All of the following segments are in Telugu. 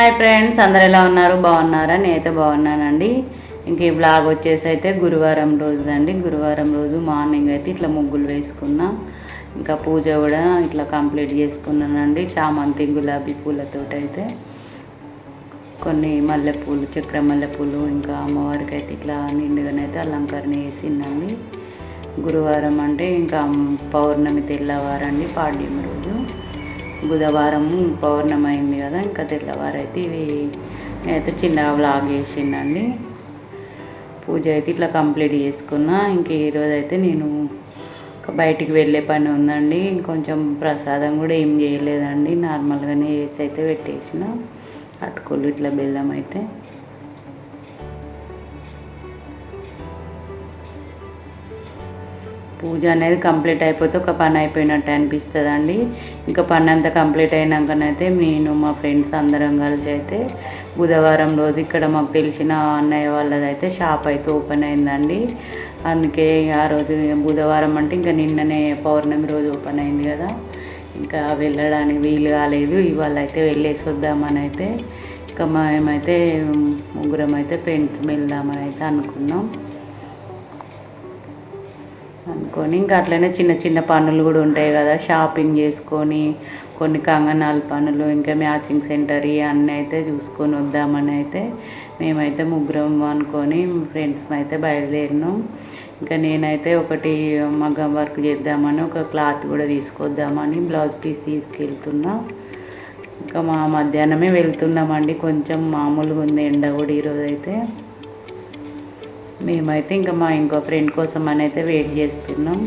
హాయ్ ఫ్రెండ్స్ అందరు ఎలా ఉన్నారు? బాగున్నారా? నేనైతే బాగున్నానండి. ఇంక ఈ బ్లాగ్ వచ్చేసి అయితే గురువారం రోజుదండి గురువారం రోజు మార్నింగ్ అయితే ఇట్లా ముగ్గులు వేసుకున్నా. ఇంకా పూజ కూడా ఇట్లా కంప్లీట్ చేసుకున్నానండి. చామంతి గులాబీ పూలతో అయితే కొన్ని మల్లెపూలు చక్ర మల్లెపూలు ఇంకా అమ్మవారికి అయితే ఇట్లా నిండుగానైతే అలంకరణ వేసిందండి గురువారం అంటే ఇంకా పౌర్ణమి తెల్లవారండి పాడ్యం రోజు. బుధవారం పౌర్ణమి అయింది కదా ఇంకా తెల్లవారైతే ఇవి నేనైతే చిన్నగా వ్లాగ్ చేసిండండి. పూజ అయితే ఇట్లా కంప్లీట్ చేసుకున్నా ఇంక ఈరోజు అయితే నేను బయటికి వెళ్ళే పని ఉందండి. ఇంకొంచెం ప్రసాదం కూడా ఏం చేయలేదండి. నార్మల్గానే వేసి అయితే పెట్టేసిన. అటుకులు ఇట్లా బెల్లం అయితే. పూజ అనేది కంప్లీట్ అయిపోతే ఒక పని అయిపోయినట్టు అనిపిస్తుంది అండి ఇంకా పని అంతా కంప్లీట్ అయినాకనైతే నేను మా ఫ్రెండ్స్ అందరం కలిసి అయితే బుధవారం రోజు ఇక్కడ మాకు తెలిసిన అన్నయ్య వాళ్ళదైతే షాప్ అయితే ఓపెన్ అయిందండి. అందుకే ఆ రోజు బుధవారం అంటే ఇంకా నిన్ననే పౌర్ణమి రోజు ఓపెన్ అయింది కదా. ఇంకా వెళ్ళడానికి వీలు కాలేదు ఇవాళ అయితే వెళ్ళేసి వద్దామని అయితే. ఇంకా మేమైతే ముగ్గురం అయితే ఫ్రెండ్స్ వెళ్దామని అయితే అనుకున్నాం. అనుకొని. ఇంకా అట్లనే చిన్న చిన్న పనులు కూడా ఉంటాయి కదా. షాపింగ్ చేసుకొని కొన్ని కంగనాల పనులు ఇంకా మ్యాచింగ్ సెంటర్ అన్నీ అయితే చూసుకొని వద్దామని అయితే మేమైతే ముగ్గురం అనుకొని ఫ్రెండ్స్ అయితే బయలుదేరినాం. ఇంకా నేనైతే ఒకటి మగ్గం వర్క్ చేద్దామని ఒక క్లాత్ కూడా తీసుకొద్దామని బ్లౌజ్ పీస్ తీసుకెళ్తున్నా. ఇంకా మా మధ్యాహ్నమే వెళ్తున్నామండి. కొంచెం మామూలుగా ఉంది ఎండ కూడా ఈరోజైతే మేమైతే ఇంకా మా ఇంకో ఫ్రెండ్ కోసం అని అయితే వెయిట్ చేస్తున్నాం.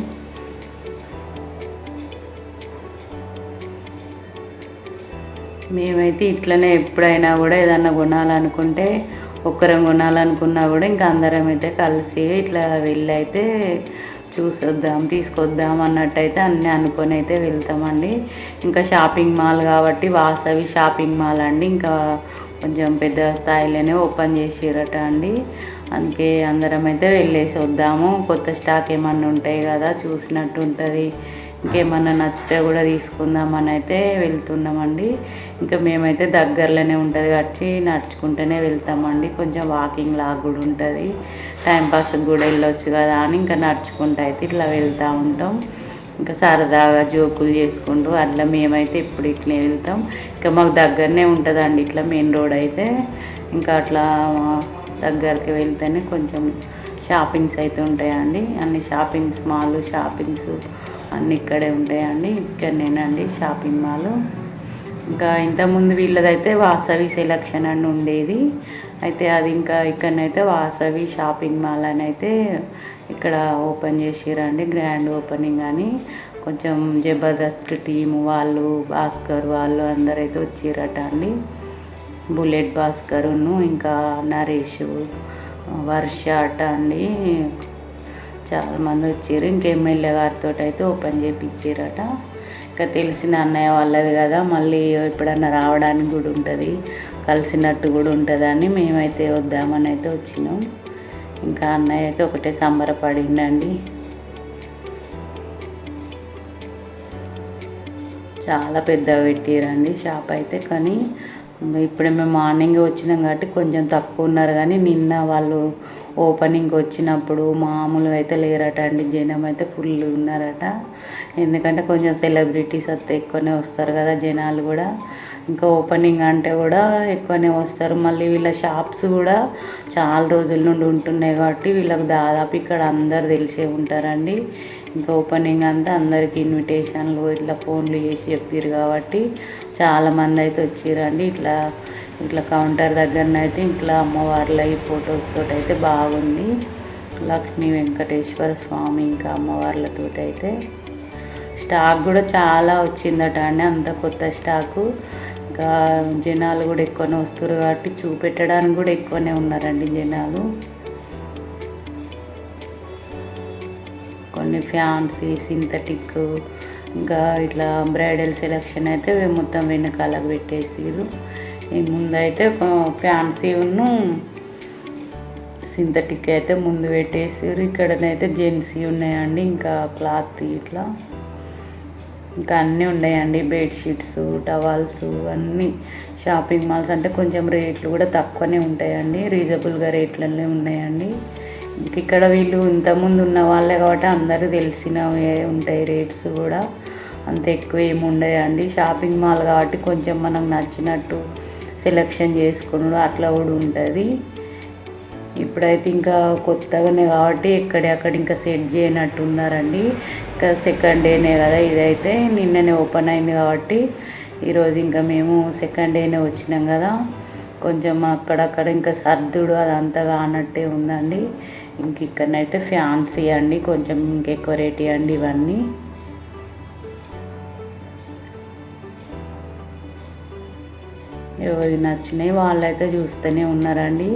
మేమైతే ఇట్లనే ఎప్పుడైనా కూడా ఏదన్నా కొనాలనుకుంటే ఒక్కరం కొనాలనుకున్నా కూడా ఇంకా అందరం అయితే కలిసి ఇట్లా వెళ్ళి అయితే చూసొద్దాం తీసుకొద్దాం అన్నట్టయితే అన్నీ అనుకొని అయితే వెళ్తామండి. ఇంకా షాపింగ్ మాల్ కాబట్టి వాసవి షాపింగ్ మాల్ అండి. ఇంకా కొంచెం పెద్ద స్థాయిలోనే ఓపెన్ చేసిరట అండి. అందుకే అందరం అయితే వెళ్ళేసి వద్దాము. కొత్త స్టాక్ ఏమన్నా ఉంటాయి కదా చూసినట్టు ఉంటుంది. ఇంకేమన్నా నచ్చితే కూడా తీసుకుందామని అయితే వెళ్తున్నామండి. ఇంకా మేమైతే దగ్గరలోనే ఉంటుంది కాబట్టి నడుచుకుంటూనే వెళ్తామండి. కొంచెం వాకింగ్ లాగా కూడా ఉంటుంది. టైంపాస్కి కూడా వెళ్ళొచ్చు కదా అని ఇంకా నడుచుకుంటూ అయితే ఇట్లా వెళ్తూ ఉంటాం. ఇంకా సరదాగా జోకులు చేసుకుంటూ అట్లా మేమైతే ఇప్పుడు ఇట్లా వెళ్తాం. ఇంకా మాకు దగ్గరనే ఉంటుందండి ఇట్లా మెయిన్ రోడ్ అయితే. ఇంకా అట్లా దగ్గరికి వెళ్తేనే కొంచెం షాపింగ్స్ అయితే ఉంటాయండి. అన్ని షాపింగ్స్ మాల్ షాపింగ్స్ అన్నీ ఇక్కడే ఉంటాయండి. ఇక్కడనేనండి షాపింగ్ మాల్. ఇంకా ఇంతకుముందు వీళ్ళదైతే వాసవి సెలక్షన్ అని ఉండేది. అయితే అది ఇంకా ఇక్కడనైతే వాసవి షాపింగ్ మాల్ అని అయితే ఇక్కడ ఓపెన్ చేసిరండి గ్రాండ్ ఓపెనింగ్ అని. కొంచెం జబర్దస్త్ టీము వాళ్ళు భాస్కర్ వాళ్ళు అందరైతే వచ్చిరట అండి. బుల్లెట్ భాస్కర్ను ఇంకా నరేష్ వర్ష అట అండి. చాలామంది వచ్చారు. ఇంకా ఎమ్మెల్యే గారితో అయితే ఓపెన్ చేయించారట ఇంకా తెలిసిన అన్నయ్య వాళ్ళది కదా మళ్ళీ ఎప్పుడన్నా రావడానికి కూడా ఉంటుంది. కలిసినట్టు కూడా ఉంటుందని మేమైతే వద్దామని అయితే వచ్చినాం. ఇంకా అన్నయ్య అయితే ఒకటే సంబరపడిండండి చాలా పెద్దగా పెట్టిరండి షాప్ అయితే కానీ ఇప్పుడే మేము మార్నింగ్ వచ్చినాం కాబట్టి కొంచెం తక్కువ ఉన్నారు కానీ నిన్న వాళ్ళు ఓపెనింగ్ వచ్చినప్పుడు మామూలుగా అయితే లేరట అండి జనం అయితే ఫుల్ ఉన్నారట. ఎందుకంటే కొంచెం సెలబ్రిటీస్ అయితే ఎక్కువనే వస్తారు కదా జనాలు కూడా. ఇంకా ఓపెనింగ్ అంటే కూడా ఎక్కువనే వస్తారు. మళ్ళీ వీళ్ళ షాప్స్ కూడా చాలా రోజుల నుండి ఉంటున్నాయి కాబట్టి వీళ్ళకి దాదాపు ఇక్కడ అందరు తెలిసే ఉంటారండి. ఇంకా ఓపెనింగ్ అంతా అందరికి ఇన్విటేషన్లు ఇట్లా ఫోన్లు చేసి చెప్పారు కాబట్టి చాలామంది అయితే వచ్చిరండి ఇట్లా ఇట్లా కౌంటర్ దగ్గరనైతే ఇట్లా అమ్మవార్ల ఈ ఫొటోస్ అయితే బాగుంది. లక్ష్మీ వెంకటేశ్వర స్వామి ఇంకా అమ్మవార్లతో అయితే. స్టాక్ కూడా చాలా వచ్చిందట అండి. అంత కొత్త స్టాకు ఇంకా జనాలు కూడా ఎక్కువనే వస్తారు కాబట్టి చూపెట్టడానికి కూడా ఎక్కువనే ఉన్నారండి జనాలు. కొన్ని ఫ్యాన్సీ సింథటిక్ ఇంకా ఇట్లా బ్రైడల్ సెలెక్షన్ అయితే మొత్తం వెనకాలకు పెట్టేసారు ఈ ముందైతే ఫ్యాన్సీ ఉన్ను సింథటిక్ అయితే ముందు పెట్టేసారు ఇక్కడనైతే జెంట్స్ ఉన్నాయండి ఇంకా క్లాత్ ఇట్లా. ఇంకా అన్నీ ఉన్నాయండి. బెడ్షీట్స్ టవాల్స్ అన్నీ. షాపింగ్ మాల్స్ అంటే కొంచెం రేట్లు కూడా తక్కువనే ఉంటాయండి. రీజనబుల్గా రేట్లనే ఉన్నాయండి. ఇంక ఇక్కడ వీళ్ళు ఇంతకుముందు ఉన్న వాళ్ళే కాబట్టి అందరూ తెలిసినవే ఉంటాయి రేట్స్ కూడా. అంత ఎక్కువ ఏమి ఉండయండి. షాపింగ్ మాల్ కాబట్టి కొంచెం మనం నచ్చినట్టు సెలెక్షన్ చేసుకున్నాడు అట్లా కూడా ఉంటుంది. ఇప్పుడైతే ఇంకా కొత్తగానే కాబట్టి ఎక్కడెక్కడ ఇంకా సెట్ చేయనట్టు ఉన్నారండి సెకండ్ డేనే కదా ఇదైతే. నిన్ననే ఓపెన్ అయింది కాబట్టి ఈరోజు ఇంకా మేము సెకండ్ డేనే వచ్చినాం కదా. కొంచెం అక్కడక్కడ ఇంకా సర్దుడు అదంతగా అన్నట్టే ఉందండి. ఇంక ఇక్కడనైతే ఫ్యాన్సీ అండి కొంచెం ఇంకెక్కువ రేట్ ఇవ్వండి ఇవన్నీ. ఎవరికి నచ్చినాయి వాళ్ళైతే చూస్తూనే ఉన్నారండి.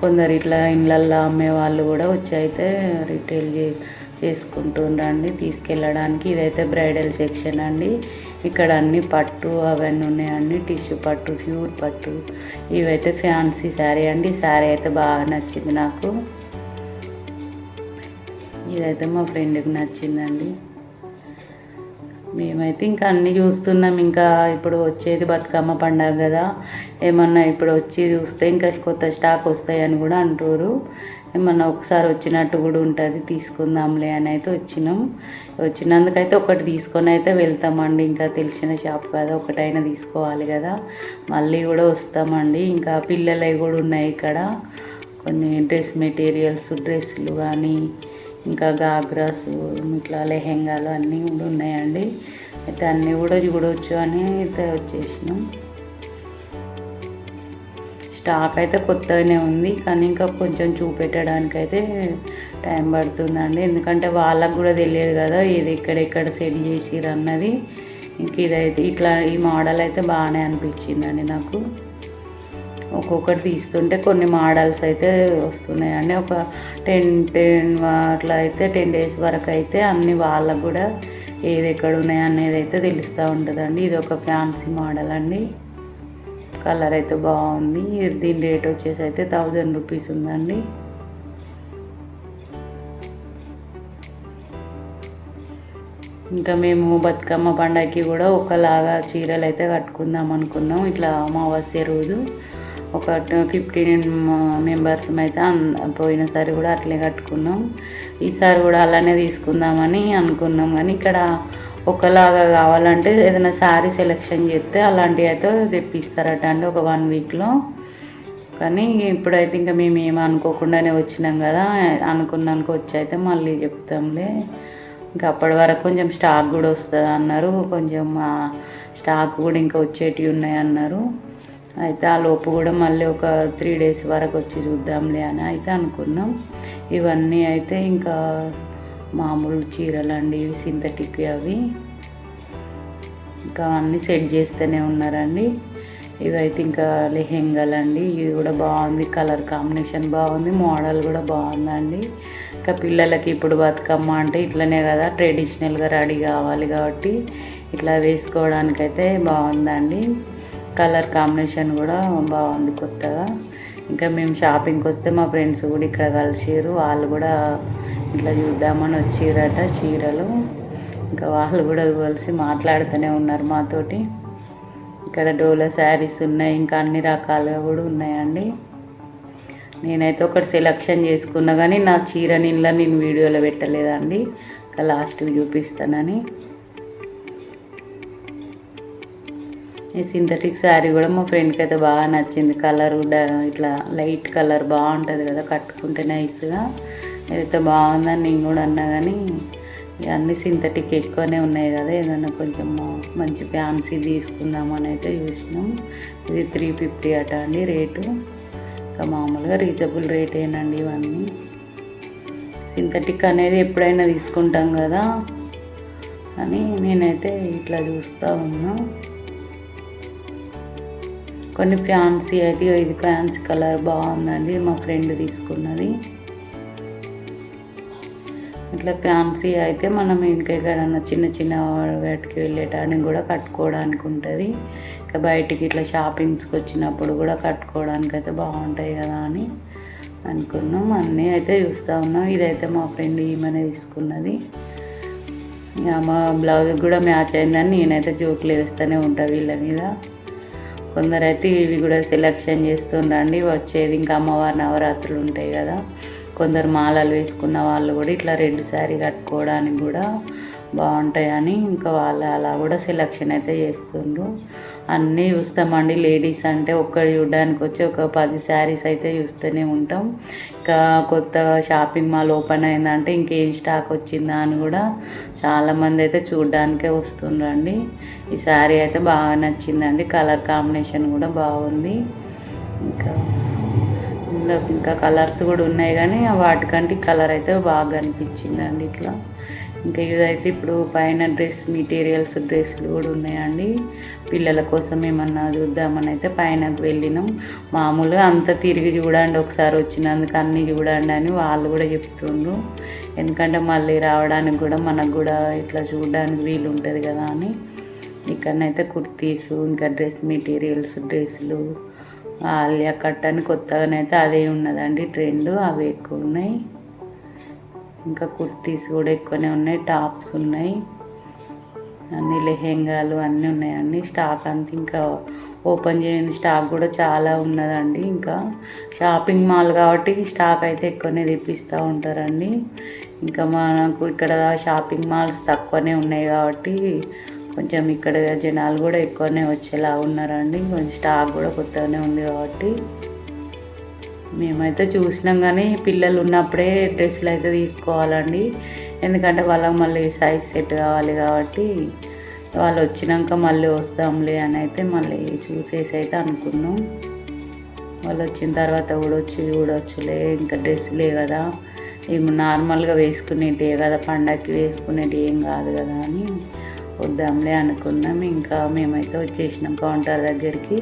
కొందరు ఇట్లా ఇండ్లల్లో అమ్మే వాళ్ళు కూడా వచ్చి అయితే రిటైల్ చే చేసుకుంటుండ్రండి తీసుకెళ్ళడానికి ఇదైతే బ్రైడల్ సెక్షన్ అండి. ఇక్కడ అన్ని పట్టు అవన్నీ ఉన్నాయండి. టిష్యూ పట్టు ప్యూర్ పట్టు. ఇవైతే ఫ్యాన్సీ శారీ అండి. శారీ అయితే బాగా నచ్చింది నాకు. ఇదైతే మా ఫ్రెండ్కి నచ్చిందండి. మేమైతే ఇంకా అన్నీ చూస్తున్నాం. ఇంకా ఇప్పుడు వచ్చేది బతుకమ్మ పండగ కదా. ఏమన్నా ఇప్పుడు వచ్చి చూస్తే ఇంకా కొత్త స్టాక్ వస్తాయని కూడా అంటారు ఏమన్నా ఒకసారి వచ్చినట్టు కూడా ఉంటుంది తీసుకుందాంలే అని అయితే వచ్చినాం. వచ్చినందుకైతే ఒకటి తీసుకొని అయితే వెళ్తామండి. ఇంకా తెలిసిన షాప్ కదా ఒకటైనా తీసుకోవాలి కదా. మళ్ళీ కూడా వస్తామండి. ఇంకా పిల్లలవి కూడా ఉన్నాయి ఇక్కడ. కొన్ని డ్రెస్ మెటీరియల్స్ డ్రెస్సులు కానీ ఇంకా గాగ్రాస్ ఇట్లా లెహెంగాలు అన్నీ కూడా ఉన్నాయండి. అయితే అన్నీ కూడా చూడవచ్చు అని అయితే వచ్చేసినాం. స్టాక్ అయితే కొత్తగానే ఉంది కానీ ఇంకా కొంచెం చూపెట్టడానికి అయితే టైం పడుతుందండి. ఎందుకంటే వాళ్ళకు కూడా తెలియదు కదా ఇది ఎక్కడెక్కడ సెట్ చేసిరు అన్నది. ఇంక ఇదైతే ఇట్లా ఈ మోడల్ అయితే బాగానే అనిపించిందండి నాకు. ఒక్కొక్కటి తీస్తుంటే కొన్ని మోడల్స్ అయితే వస్తున్నాయండి. ఒక టెన్ టెన్ అట్లా అయితే టెన్ డేస్ వరకు అయితే అన్ని వాళ్ళకు కూడా ఏది ఎక్కడ ఉన్నాయి అనేది అయితే తెలుస్తూ ఉంటుందండి. ఇది ఒక ఫ్యాన్సీ మోడల్ అండి. కలర్ అయితే బాగుంది. దీని రేట్ వచ్చేసి అయితే థౌజండ్ రూపీస్ ఉందండి. ఇంకా మేము బతుకమ్మ పండగకి కూడా ఒకలాగా చీరలు అయితే కట్టుకుందాం అనుకున్నాం. ఇట్లా అమావాస్య రోజు ఒక ఫిఫ్టీన్ మెంబర్స్ అయితే పోయినసారి కూడా అట్లే కట్టుకున్నాం. ఈసారి కూడా అలానే తీసుకుందామని అనుకున్నాం. కానీ ఇక్కడ ఒకలాగా కావాలంటే ఏదైనా శారీ సెలెక్షన్ చేస్తే అలాంటివి అయితే తెప్పిస్తారట అండి ఒక వన్ వీక్లో కానీ ఇప్పుడైతే ఇంకా మేము ఏమి అనుకోకుండానే వచ్చినాం కదా అనుకున్నాక వచ్చి అయితే మళ్ళీ చెప్తాంలే. ఇంకా అప్పటి వరకు కొంచెం స్టాక్ కూడా వస్తుంది అన్నారు కొంచెం స్టాక్ కూడా ఇంకా వచ్చేటివి ఉన్నాయి అన్నారు. అయితే ఆ లోపు కూడా మళ్ళీ ఒక త్రీ డేస్ వరకు వచ్చి చూద్దాంలే అని అయితే అనుకున్నాం. ఇవన్నీ అయితే ఇంకా మామూలు చీరలు అండి ఇవి సింథటిక్ అవి. ఇంకా అన్నీ సెట్ చేస్తూనే ఉన్నారండి. ఇవైతే ఇంకా లెహెంగాలు అండి ఇది కూడా బాగుంది కలర్ కాంబినేషన్ బాగుంది మోడల్ కూడా బాగుందండి. ఇంకా పిల్లలకి ఇప్పుడు బతుకమ్మ అంటే ఇట్లనే కదా ట్రెడిషనల్గా రెడీ కావాలి కాబట్టి ఇట్లా వేసుకోవడానికైతే బాగుందండి. కలర్ కాంబినేషన్ కూడా బాగుంది కొత్తగా. ఇంకా మేము షాపింగ్కి వస్తే మా ఫ్రెండ్స్ కూడా ఇక్కడ కలిసిరు వాళ్ళు కూడా ఇట్లా చూద్దామని వచ్చిరట చీరలు. ఇంకా వాళ్ళు కూడా కలిసి మాట్లాడుతూనే ఉన్నారు మాతోటి. ఇక్కడ డోలో శారీస్ ఉన్నాయి ఇంకా అన్ని రకాలుగా కూడా ఉన్నాయండి. నేనైతే ఒకటి సెలక్షన్ చేసుకున్నా కానీ నా చీర నిన్న నేను వీడియోలో పెట్టలేదండి. ఇంకా లాస్ట్కి చూపిస్తానని. ఈ సింథటిక్ శారీ కూడా మా ఫ్రెండ్కి అయితే బాగా నచ్చింది. కలర్ ఇట్లా లైట్ కలర్ బాగుంటుంది కదా కట్టుకుంటే నైస్గా ఇదైతే బాగుందని నేను కూడా అన్నా కానీ అన్నీ సింథటిక్ ఎక్కువనే ఉన్నాయి కదా ఏదైనా కొంచెం మంచి ఫ్యాన్సీ తీసుకుందామని అయితే చూసినాం. ఇది త్రీ ఫిఫ్టీ అట అండి రేటు. ఇంకా మామూలుగా రీజనబుల్ ఏనండి ఇవన్నీ. సింథటిక్ అనేది ఎప్పుడైనా తీసుకుంటాం కదా అని నేనైతే ఇట్లా చూస్తూ ఉన్నా. కొన్ని ఫ్యాన్సీ అయితే ఇది ఫ్యాన్సీ కలర్ బాగుందండి మా ఫ్రెండ్ తీసుకున్నది. ఇట్లా ఫ్యాన్సీ అయితే మనం ఇంకెక్కడన్నా చిన్న చిన్న వాటికి వెళ్ళేటానికి కూడా కట్టుకోవడానికి ఉంటుంది. ఇంకా బయటికి ఇట్లా షాపింగ్స్కి వచ్చినప్పుడు కూడా కట్టుకోవడానికి అయితే బాగుంటాయి కదా అని అనుకున్నాం. అన్నీ అయితే చూస్తూ ఉన్నాం. ఇదైతే మా ఫ్రెండ్ ఈమెనే తీసుకున్నది. ఇక మా బ్లౌజ్ కూడా మ్యాచ్ అయిందని నేనైతే జోకులు వేస్తూనే ఉంటా వీళ్ళ మీద. కొందరైతే ఇవి కూడా సెలెక్షన్ చేస్తుండండి వచ్చేది ఇంకా అమ్మవారి నవరాత్రులు ఉంటాయి కదా. కొందరు మాలలు వేసుకున్న వాళ్ళు కూడా ఇట్లా రెడ్ శారీ కట్టుకోవడానికి కూడా బాగుంటాయని ఇంకా వాళ్ళు అలా కూడా సెలక్షన్ అయితే చేస్తుండ్రు. అన్నీ చూస్తామండి. లేడీస్ అంటే ఒక్కటి చూడడానికి వచ్చి ఒక పది శారీస్ అయితే చూస్తూనే ఉంటాం. ఇంకా కొత్త షాపింగ్ మాల్ ఓపెన్ అయిందంటే ఇంకేం స్టాక్ వచ్చిందా అని కూడా చాలామంది అయితే చూడడానికే వస్తుండ్రండి. ఈ శారీ అయితే బాగా నచ్చిందండి. కలర్ కాంబినేషన్ కూడా బాగుంది. ఇంకా ఇందులో ఇంకా కలర్స్ కూడా ఉన్నాయి కానీ వాటికంటే కలర్ అయితే బాగా అనిపించిందండి ఇట్లా. ఇంకా ఇదైతే ఇప్పుడు పైన డ్రెస్ మెటీరియల్స్ డ్రెస్సులు కూడా ఉన్నాయండి. పిల్లల కోసం ఏమన్నా చూద్దామని అయితే పైనకు వెళ్ళినాం. మామూలుగా అంత తిరిగి చూడండి ఒకసారి వచ్చినందుకు అన్నీ చూడండి అని వాళ్ళు కూడా చెప్తుండ్రు. ఎందుకంటే మళ్ళీ రావడానికి కూడా మనకు కూడా ఇట్లా చూడడానికి వీలు ఉంటుంది కదా అని. ఇక్కడనైతే కుర్తీస్ ఇంకా డ్రెస్ మెటీరియల్స్ డ్రెస్సులు ఆలియా కట్ అని కొత్తగానైతే అదే ఉన్నదండి. ట్రెండ్ అవి ఎక్కువ ఉన్నాయి ఇంకా కుర్తీస్ కూడా ఎక్కువనే ఉన్నాయి. టాప్స్ ఉన్నాయి. అన్ని లెహెంగాలు అన్నీ ఉన్నాయండి. స్టాక్ అంతా ఇంకా ఓపెన్ చేయని స్టాక్ కూడా చాలా ఉన్నదండి. ఇంకా షాపింగ్ మాల్ కాబట్టి స్టాక్ అయితే ఎక్కువనే తెప్పిస్తూ ఉంటారండి. ఇంకా మనకు ఇక్కడ షాపింగ్ మాల్స్ తక్కువనే ఉన్నాయి కాబట్టి కొంచెం ఇక్కడ జనాలు కూడా ఎక్కువనే వచ్చేలా ఉన్నారండి. కొంచెం స్టాక్ కూడా కొత్తగానే ఉంది కాబట్టి. మేమైతే చూసినాం కానీ పిల్లలు ఉన్నప్పుడే డ్రెస్సులు అయితే తీసుకోవాలండి. ఎందుకంటే వాళ్ళకి మళ్ళీ సైజ్ సెట్ కావాలి కాబట్టి. వాళ్ళు వచ్చినాక మళ్ళీ వస్తాంలే అని అయితే మళ్ళీ చూసేసి అయితే అనుకున్నాం. వాళ్ళు వచ్చిన తర్వాత కూడా వచ్చి చూడవచ్చులే ఇంకా డ్రెస్సులే కదా. ఏమి నార్మల్గా వేసుకునేటివే కదా పండగకి వేసుకునేటి ఏం కాదు కదా అని. వద్దాంలే అనుకున్నాం. ఇంకా మేమైతే వచ్చేసినాం కౌంటర్ దగ్గరికి.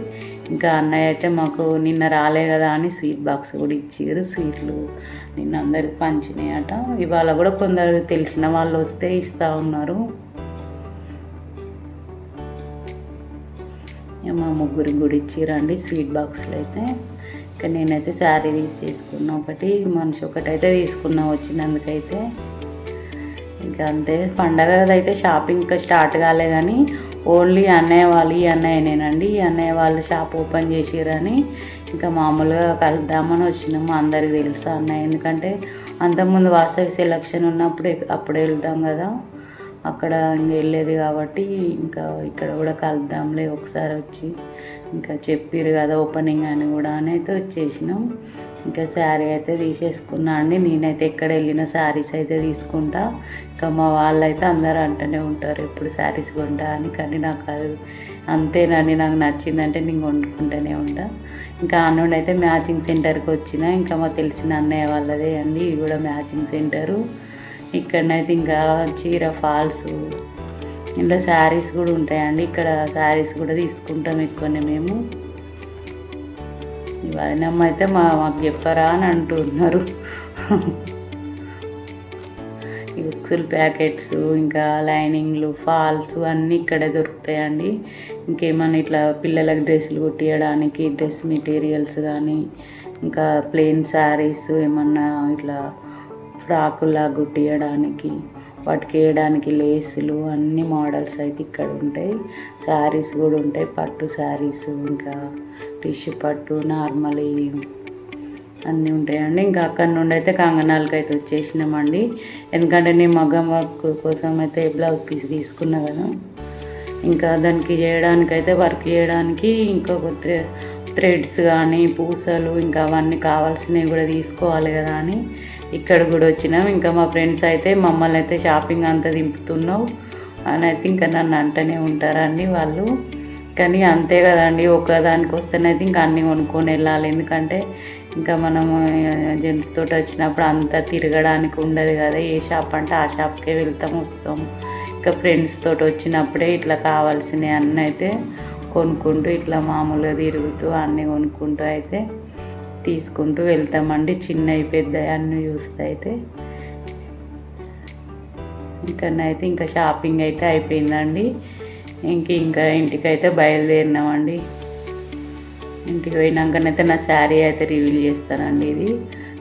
ఇంకా అన్నయ్య అయితే మాకు నిన్న రాలే కదా అని స్వీట్ బాక్స్ కూడా ఇచ్చారు స్వీట్లు నిన్న అందరికి పంచినాయట. ఇవాళ కూడా కొందరు తెలిసిన వాళ్ళు వస్తే ఇస్తూ ఉన్నారు. మా ముగ్గురికి కూడా ఇచ్చిరండి స్వీట్ బాక్స్లు అయితే. ఇంకా నేనైతే శారీ తీసి తీసుకున్నా ఒకటి మనిషి ఒకటైతే తీసుకున్నా వచ్చినందుకైతే. ఇంకా అంతే పండగదైతే షాపింగ్ ఇంకా స్టార్ట్ కాలే కానీ ఓన్లీ అన్నయ్య వాళ్ళు ఈ అన్నయ్యనేనండి ఈ అన్నయ్య వాళ్ళు షాప్ ఓపెన్ చేసిరని ఇంకా మామూలుగా కలుద్దామని వచ్చినాము అందరికి తెలుసు అన్నయ్య. ఎందుకంటే అంతకుముందు వాసవి సెలక్షన్ ఉన్నప్పుడు అప్పుడు వెళ్తాం కదా. అక్కడ ఇంక వెళ్ళేది కాబట్టి ఇంకా ఇక్కడ కూడా కలుద్దాంలే ఒకసారి వచ్చి. ఇంకా చెప్పారు కదా ఓపెనింగ్ అని కూడా అని అయితే వచ్చేసినాం. ఇంకా శారీ అయితే తీసేసుకున్నా అండి. నేనైతే ఎక్కడ వెళ్ళిన శారీస్ అయితే తీసుకుంటా. ఇంకా మా వాళ్ళు అయితే అందరూ అంటూనే ఉంటారు ఎప్పుడు శారీస్ కొంటా? అని. కానీ నాకు అది అంతేనండి. నాకు నచ్చిందంటే నేను కొనుక్కుంటూనే ఉంటా. ఇంకా ఆ అయితే మ్యాచింగ్ సెంటర్కి వచ్చిన ఇంకా మాకు తెలిసిన అన్నయ్య వాళ్ళదే అండి. ఇది కూడా మ్యాచింగ్ సెంటరు ఇక్కడనైతే ఇంకా చీర ఫాల్స్ ఇంట్లో శారీస్ కూడా ఉంటాయండి. ఇక్కడ శారీస్ కూడా తీసుకుంటాం ఎక్కువనే మేము. ఇవన్నమ్మ అయితే మా మాకు చెప్పరా అని అంటున్నారు. ఈ ఉక్సులు ప్యాకెట్స్ ఇంకా లైనింగ్లు ఫాల్స్ అన్నీ ఇక్కడే దొరుకుతాయండి. ఇంకేమన్నా ఇట్లా పిల్లలకు డ్రెస్సులు కుట్టియడానికి డ్రెస్ మెటీరియల్స్ కానీ ఇంకా ప్లెయిన్ శారీస్ ఏమన్నా ఇట్లా ఫ్రాకులా కుట్టియడానికి వాటికి వేయడానికి లేసులు అన్ని మోడల్స్ అయితే ఇక్కడ ఉంటాయి. శారీస్ కూడా ఉంటాయి. పట్టు శారీస్ ఇంకా టిష్యూ పట్టు నార్మల్ అన్నీ ఉంటాయండి. ఇంకా అక్కడ నుండి అయితే కంగనాలకి అయితే వచ్చేసినామండి. ఎందుకంటే నేను మగ్గం వర్క్ కోసం అయితే బ్లౌజ్ పీస్ తీసుకున్నా కదా. ఇంకా దానికి చేయడానికి అయితే వర్క్ చేయడానికి ఇంకొక థ్రె థ్రెడ్స్ కానీ పూసలు ఇంకా అవన్నీ కావాల్సినవి కూడా తీసుకోవాలి కదా అని ఇక్కడ కూడా వచ్చినాం. ఇంకా మా ఫ్రెండ్స్ అయితే మమ్మల్ని అయితే షాపింగ్ అంతా దింపుతున్నావు అని అయితే ఇంకా నన్ను అంటనే ఉంటారండి వాళ్ళు. కానీ అంతే కదండి ఒకదానికి వస్తేనైతే ఇంకా అన్నీ కొనుక్కొని వెళ్ళాలి. ఎందుకంటే ఇంకా మనము జెంట్స్ తోటి వచ్చినప్పుడు అంతా తిరగడానికి ఉండదు కదా. ఏ షాప్ అంటే ఆ షాప్కే వెళ్తాం వస్తాం. ఇంకా ఫ్రెండ్స్ తోటి వచ్చినప్పుడే ఇట్లా కావాల్సినవి అన్నీ అయితే కొనుక్కుంటూ ఇట్లా మామూలుగా తిరుగుతూ అన్నీ కొనుక్కుంటూ అయితే తీసుకుంటూ వెళ్తామండి. చిన్నవి పెద్దవి అన్నీ చూస్తే అయితే. ఇక్కడనైతే ఇంకా షాపింగ్ అయితే అయిపోయిందండి. ఇంక ఇంకా ఇంటికైతే బయలుదేరినామండి. ఇంటికి పోయినాకనైతే నా శారీ అయితే రివీల్ చేస్తానండి ఇది.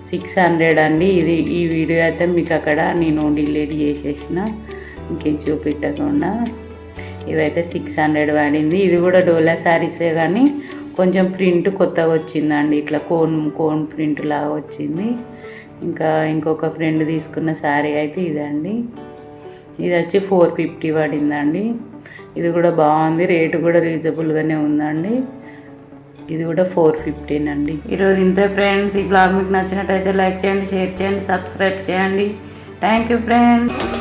సిక్స్ హండ్రెడ్ అండి. ఇది ఈ వీడియో అయితే మీకు అక్కడ నేను డిలీట్ చేసేసిన. ఇంకేం చూపెట్టకుండా. ఇవైతే సిక్స్ హండ్రెడ్ పడింది. ఇది కూడా డోలా శారీసే కానీ కొంచెం ప్రింట్ కొత్తగా వచ్చిందండి. ఇట్లా కోన్ కోన్ ప్రింట్ లాగా వచ్చింది. ఇంకా ఇంకొక ఫ్రెండ్ తీసుకున్న శారీ అయితే ఇదండి. ఇది వచ్చి ఫోర్ ఫిఫ్టీ పడిందండి. ఇది కూడా బాగుంది. రేటు కూడా రీజనబుల్గానే ఉందండి. ఇది కూడా ఫోర్ ఫిఫ్టీన్ అండి ఈరోజు ఇంతే ఫ్రెండ్స్. ఈ బ్లాగ్ మీకు నచ్చినట్టయితే లైక్ చేయండి షేర్ చేయండి సబ్స్క్రైబ్ చేయండి. Thank you friends.